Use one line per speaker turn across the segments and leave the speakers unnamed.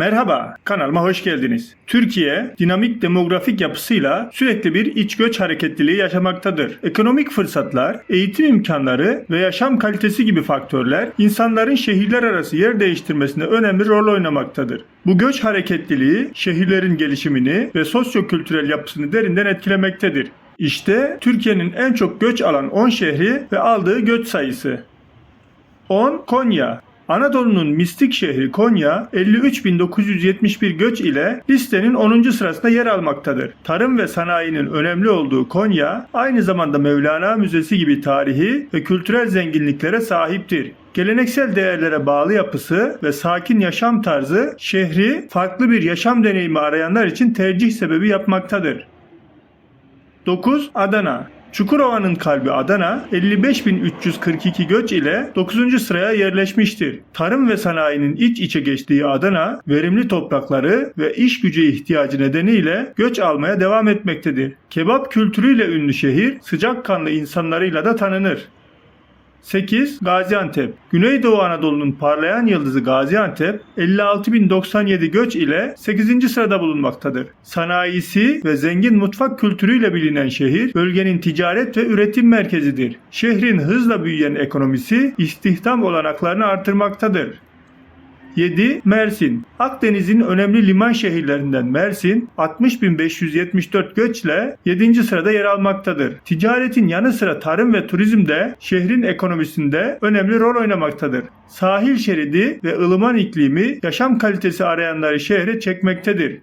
Merhaba, kanalıma hoş geldiniz. Türkiye, dinamik demografik yapısıyla sürekli bir iç göç hareketliliği yaşamaktadır. Ekonomik fırsatlar, eğitim imkanları ve yaşam kalitesi gibi faktörler insanların şehirler arası yer değiştirmesinde önemli rol oynamaktadır. Bu göç hareketliliği şehirlerin gelişimini ve sosyo-kültürel yapısını derinden etkilemektedir. İşte Türkiye'nin en çok göç alan 10 şehri ve aldığı göç sayısı. 10 Konya. Anadolu'nun mistik şehri Konya 53.971 göç ile listenin 10. sırasında yer almaktadır. Tarım ve sanayinin önemli olduğu Konya aynı zamanda Mevlana Müzesi gibi tarihi ve kültürel zenginliklere sahiptir. Geleneksel değerlere bağlı yapısı ve sakin yaşam tarzı şehri farklı bir yaşam deneyimi arayanlar için tercih sebebi yapmaktadır. 9. Adana Çukurova'nın kalbi Adana 55.342 göç ile 9. sıraya yerleşmiştir. Tarım ve sanayinin iç içe geçtiği Adana, verimli toprakları ve iş gücü ihtiyacı nedeniyle göç almaya devam etmektedir. Kebap kültürüyle ünlü şehir, sıcakkanlı insanlarıyla da tanınır. 8. Gaziantep Güneydoğu Anadolu'nun parlayan yıldızı Gaziantep 56.097 göç ile 8. sırada bulunmaktadır. Sanayisi ve zengin mutfak kültürüyle bilinen şehir bölgenin ticaret ve üretim merkezidir. Şehrin hızla büyüyen ekonomisi istihdam olanaklarını artırmaktadır. 7. Mersin Akdeniz'in önemli liman şehirlerinden Mersin 60.574 göçle 7. sırada yer almaktadır. Ticaretin yanı sıra tarım ve turizm de şehrin ekonomisinde önemli rol oynamaktadır. Sahil şeridi ve ılıman iklimi yaşam kalitesi arayanları şehre çekmektedir.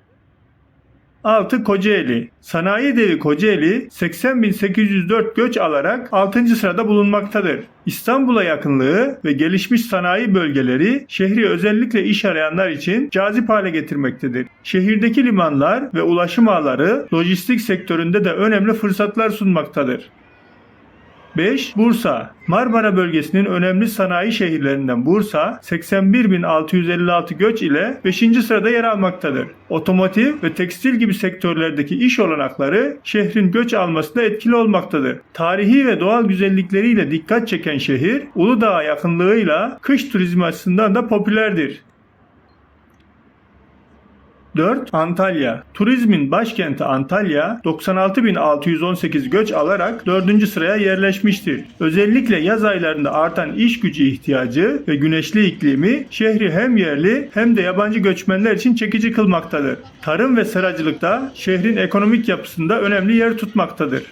6. Kocaeli Sanayi devi Kocaeli 80.804 göç alarak 6. sırada bulunmaktadır. İstanbul'a yakınlığı ve gelişmiş sanayi bölgeleri şehri özellikle iş arayanlar için cazip hale getirmektedir. Şehirdeki limanlar ve ulaşım ağları lojistik sektöründe de önemli fırsatlar sunmaktadır. 5. Bursa Marmara bölgesinin önemli sanayi şehirlerinden Bursa 81.656 göç ile 5. sırada yer almaktadır. Otomotiv ve tekstil gibi sektörlerdeki iş olanakları şehrin göç almasında etkili olmaktadır. Tarihi ve doğal güzellikleriyle dikkat çeken şehir Uludağ'a yakınlığıyla kış turizmi açısından da popülerdir. 4. Antalya. Turizmin başkenti Antalya 96.618 göç alarak 4. sıraya yerleşmiştir. Özellikle yaz aylarında artan iş gücü ihtiyacı ve güneşli iklimi şehri hem yerli hem de yabancı göçmenler için çekici kılmaktadır. Tarım ve seracılıkta şehrin ekonomik yapısında önemli yer tutmaktadır.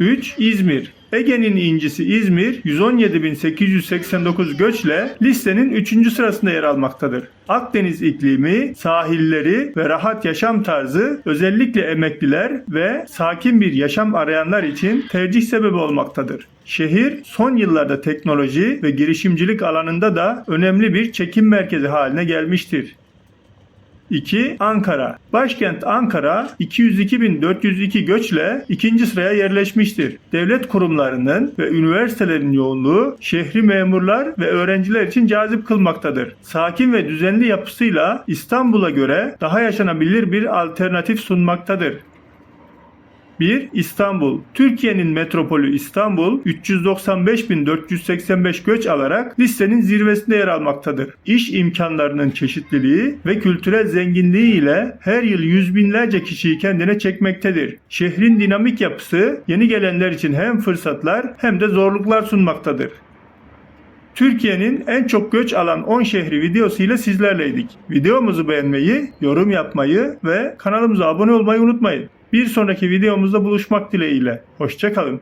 3. İzmir Ege'nin incisi İzmir 117.889 göçle listenin 3. sırasında yer almaktadır. Akdeniz iklimi, sahilleri ve rahat yaşam tarzı özellikle emekliler ve sakin bir yaşam arayanlar için tercih sebebi olmaktadır. Şehir son yıllarda teknoloji ve girişimcilik alanında da önemli bir çekim merkezi haline gelmiştir. 2. Ankara. Başkent Ankara 202.402 göçle ikinci sıraya yerleşmiştir. Devlet kurumlarının ve üniversitelerin yoğunluğu şehri memurlar ve öğrenciler için cazip kılmaktadır. Sakin ve düzenli yapısıyla İstanbul'a göre daha yaşanabilir bir alternatif sunmaktadır. 1. İstanbul. Türkiye'nin metropolü İstanbul 395.485 göç alarak listenin zirvesinde yer almaktadır. İş imkanlarının çeşitliliği ve kültürel zenginliği ile her yıl yüz binlerce kişiyi kendine çekmektedir. Şehrin dinamik yapısı yeni gelenler için hem fırsatlar hem de zorluklar sunmaktadır. Türkiye'nin en çok göç alan 10 şehri videosu ile sizlerleydik. Videomuzu beğenmeyi, yorum yapmayı ve kanalımıza abone olmayı unutmayın. Bir sonraki videomuzda buluşmak dileğiyle. Hoşçakalın.